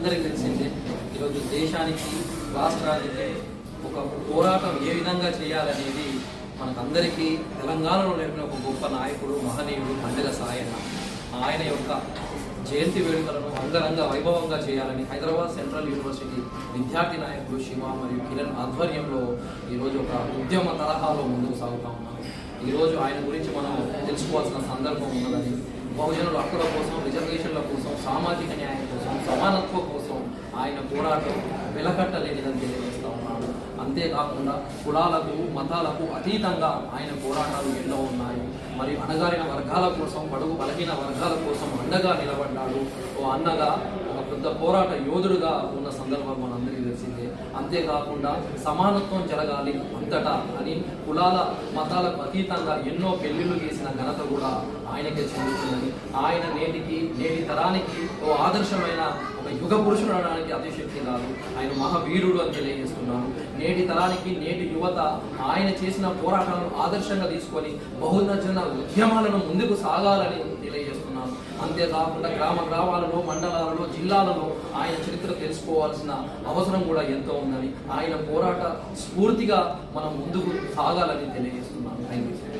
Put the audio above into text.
అందరికీ తెలిసిందే ఈరోజు దేశానికి రాష్ట్రానికి ఒక పోరాటం ఏ విధంగా చేయాలనేది మనకందరికీ తెలంగాణలో నేర్పిన ఒక గొప్ప నాయకుడు మహనీయుడు మండల సాయన్న. ఆయన యొక్క జయంతి వేడుకలను అంగరంగ వైభవంగా చేయాలని హైదరాబాద్ సెంట్రల్ యూనివర్సిటీ విద్యార్థి నాయకులు శివ మరియు కిరణ్ ఆధ్వర్యంలో ఈరోజు ఒక ఉద్యమ తరహాలో ముందుకు సాగుతా ఉన్నాను ఈరోజు ఆయన గురించి మనం తెలుసుకోవాల్సిన సందర్భం ఉన్నదని బహుజనుల హక్కుల కోసం రిజర్వేషన్ల కోసం సామాజిక న్యాయం కోసం సమానత్వం కోసం ఆయన పోరాటం వెలకట్టలేనిదని తెలియజేస్తా ఉన్నాను. అంతేకాకుండా కులాలకు మతాలకు అతీతంగా ఆయన పోరాటాలు ఎన్నో ఉన్నాయి. మరియు అణగారిన వర్గాల కోసం బడుగు బలహీన వర్గాల కోసం అండగా నిలబడ్డాడు. ఓ అన్నగా ఒక పెద్ద పోరాట యోధుడుగా ఉన్న సందర్భం మనందరికీ తెలిసిందే. అంతేకాకుండా సమానత్వం జరగాలి అంతటా అని కులాల మతాలకు అతీతంగా ఎన్నో పెళ్ళిళ్ళు చేసిన ఘనత కూడా ఆయనకే చెందుతుందని ఆయన నేటికి నేటి తరానికి ఓ ఆదర్శమైన ఒక యుగ పురుషుడు అనడానికి అతిశక్తి కాదు. ఆయన మహావీరుడు అని తెలియజేస్తున్నాను. నేటి తరానికి నేటి యువత ఆయన చేసిన పోరాటాలను ఆదర్శంగా తీసుకొని బహుజన ఉద్యమాలను ముందుకు సాగాలని తెలియజేస్తున్నాను. అంతేకాకుండా గ్రామ గ్రామాలలో మండలాలలో జిల్లాలలో ఆయన చరిత్ర తెలుసుకోవాల్సిన అవసరం కూడా ఎంతో ఉందని. ఆయన పోరాట స్ఫూర్తిగా మనం ముందుకు సాగాలని తెలియజేస్తున్నాను. Thank you